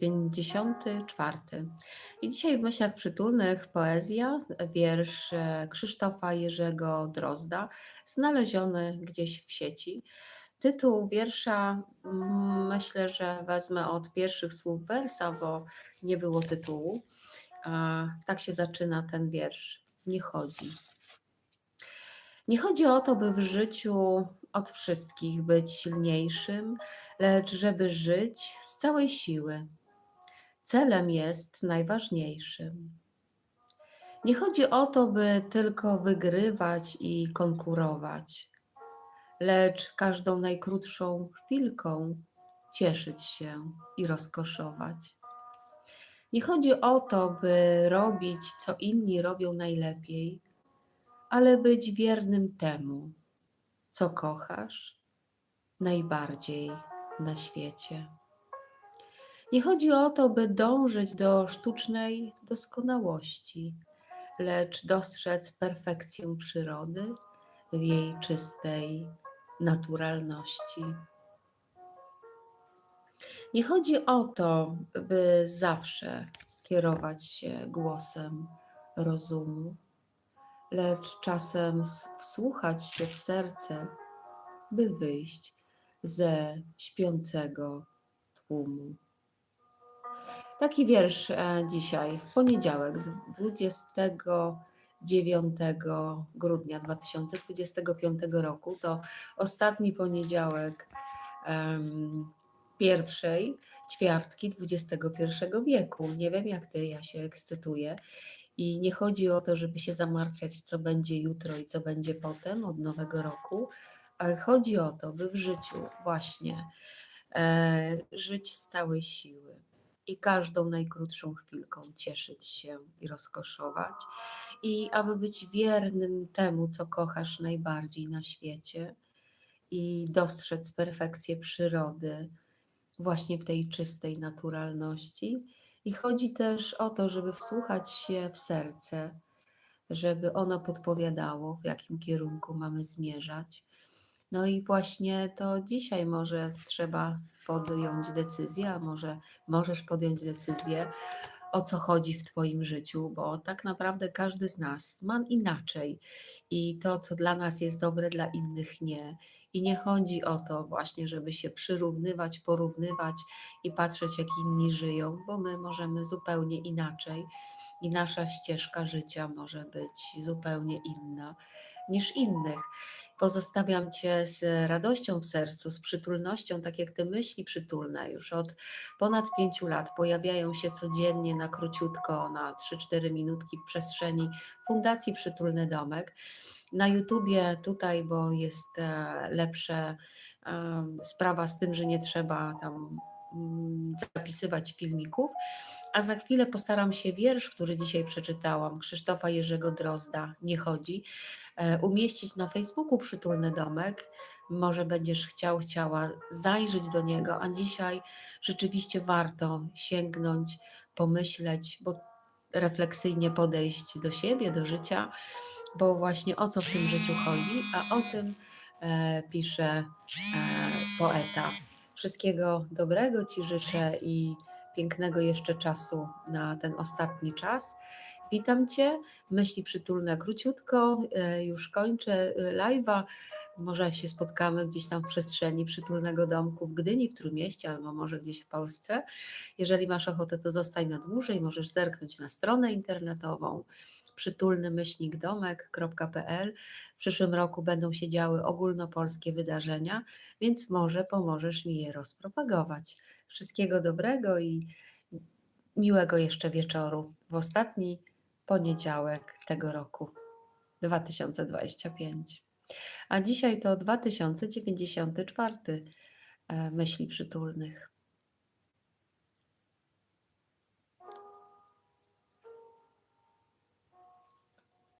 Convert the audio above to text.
54. I dzisiaj w myślach przytulnych poezja, wiersz e, Krzysztofa Jerzego Drozda, znaleziony gdzieś w sieci. Tytuł wiersza mm, myślę, że wezmę od pierwszych słów wersa, bo nie było tytułu. A tak się zaczyna ten wiersz. Nie chodzi. Nie chodzi o to, by w życiu od wszystkich być silniejszym, lecz żeby żyć z całej siły. Celem jest najważniejszym. Nie chodzi o to, by tylko wygrywać i konkurować, lecz każdą najkrótszą chwilką cieszyć się i rozkoszować. Nie chodzi o to, by robić, co inni robią najlepiej, ale być wiernym temu, co kochasz najbardziej na świecie. Nie chodzi o to, by dążyć do sztucznej doskonałości, lecz dostrzec perfekcję przyrody w jej czystej naturalności. Nie chodzi o to, by zawsze kierować się głosem rozumu, lecz czasem wsłuchać się w serce, by wyjść ze śpiącego tłumu. Taki wiersz e, dzisiaj, w poniedziałek, 29 grudnia 2025 roku. To ostatni poniedziałek em, pierwszej ćwiartki XXI wieku. Nie wiem jak ty, ja się ekscytuję. I nie chodzi o to, żeby się zamartwiać, co będzie jutro i co będzie potem od nowego roku, ale chodzi o to, by w życiu właśnie e, żyć z całej siły i każdą najkrótszą chwilką cieszyć się i rozkoszować, i aby być wiernym temu, co kochasz najbardziej na świecie, i dostrzec perfekcję przyrody właśnie w tej czystej naturalności. I chodzi też o to, żeby wsłuchać się w serce, żeby ono podpowiadało, w jakim kierunku mamy zmierzać. No i właśnie to dzisiaj może trzeba podjąć decyzję, a może możesz podjąć decyzję, o co chodzi w Twoim życiu, bo tak naprawdę każdy z nas ma inaczej i to, co dla nas jest dobre, dla innych nie. I nie chodzi o to właśnie, żeby się przyrównywać, porównywać i patrzeć, jak inni żyją, bo my możemy zupełnie inaczej i nasza ścieżka życia może być zupełnie inna niż innych. Pozostawiam Cię z radością w sercu, z przytulnością, tak jak te myśli przytulne już od ponad pięciu lat pojawiają się codziennie na króciutko, na 3-4 minutki w przestrzeni Fundacji Przytulny Domek. Na YouTubie tutaj, bo jest e, lepsze em, sprawa z tym, że nie trzeba tam zapisywać filmików. A za chwilę postaram się wiersz, który dzisiaj przeczytałam, Krzysztofa Jerzego Drozda, Nie chodzi, e, umieścić na Facebooku Przytulny Domek. Może będziesz chciał, chciała zajrzeć do niego, a dzisiaj rzeczywiście warto sięgnąć, pomyśleć, bo refleksyjnie podejść do siebie, do życia, bo właśnie o co w tym życiu chodzi, a o tym e, pisze e, poeta. Wszystkiego dobrego Ci życzę i pięknego jeszcze czasu na ten ostatni czas. Witam Cię. Myśli przytulne króciutko. e, Już kończę e, live'a. Może się spotkamy gdzieś tam w przestrzeni przytulnego domku w Gdyni, w Trójmieście, albo może gdzieś w Polsce. Jeżeli masz ochotę, to zostań na dłużej. Możesz zerknąć na stronę internetową przytulny-domek.pl. W przyszłym roku będą się działy ogólnopolskie wydarzenia, więc może pomożesz mi je rozpropagować. Wszystkiego dobrego i miłego jeszcze wieczoru w ostatni poniedziałek tego roku 2025. A dzisiaj to 2094 e, myśli przytulnych.